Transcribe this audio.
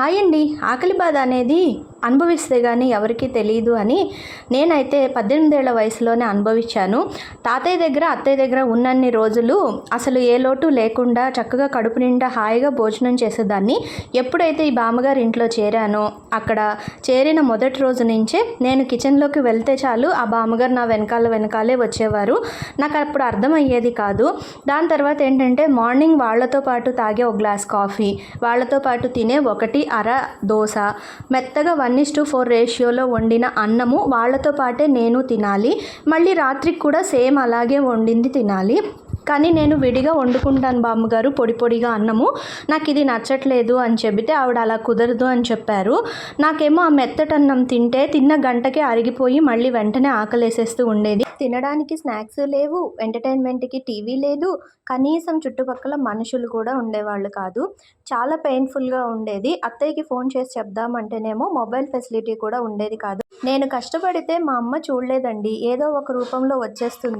Hi అండి ఆకలి బాధ అనేది అనుభవిస్తే కానీ ఎవరికీ తెలియదు అని నేనైతే పద్దెనిమిదేళ్ళ వయసులోనే అనుభవించాను. తాతయ్య దగ్గర అత్తయ్య దగ్గర ఉన్నన్ని రోజులు అసలు ఏ లోటు లేకుండా చక్కగా కడుపు నిండా హాయిగా భోజనం చేసేదాన్ని. ఎప్పుడైతే ఈ బామ్మగారి ఇంట్లో చేరానో అక్కడ చేరిన మొదటి రోజు నుంచే నేను కిచెన్లోకి వెళ్తే చాలు ఆ బామ్మగారు నా వెనకాల వెనకాలే వచ్చేవారు. నాకు అప్పుడు అర్థమయ్యేది కాదు. దాని తర్వాత ఏంటంటే మార్నింగ్ వాళ్ళతో పాటు తాగే ఒక గ్లాస్ కాఫీ వాళ్ళతో పాటు తినే ఒకటి అర దోశ మెత్తగా వన్ ఇస్ టు ఫోర్ రేషియోలో వండిన అన్నము వాళ్ళతో పాటే నేను తినాలి. మళ్ళీ రాత్రికి కూడా సేమ్ అలాగే వండింది తినాలి. కానీ నేను విడిగా వండుకుంటాను బామ్మగారు పొడి పొడిగా అన్నము. నాకు ఇది నచ్చట్లేదు అని చెబితే ఆవిడ అలా కుదరదు అని చెప్పారు. నాకేమో ఆ మెత్తటి అన్నం తింటే తిన్న గంటకే అరిగిపోయి మళ్ళీ వెంటనే ఆకలేసేస్తూ ఉండేది. తినడానికి స్నాక్స్ లేవు ఎంటర్టైన్మెంట్కి టీవీ లేదు కనీసం చుట్టుపక్కల మనుషులు కూడా ఉండేవాళ్ళు కాదు. చాలా పెయిన్ఫుల్గా ఉండేది. అత్తయ్యకి ఫోన్ చేసి చెప్దామంటేనేమో మొబైల్ ఫెసిలిటీ కూడా ఉండేది కాదు. నేను కష్టపడితే మా అమ్మ చూడలేదండి. ఏదో ఒక రూపంలో వచ్చేస్తుంది.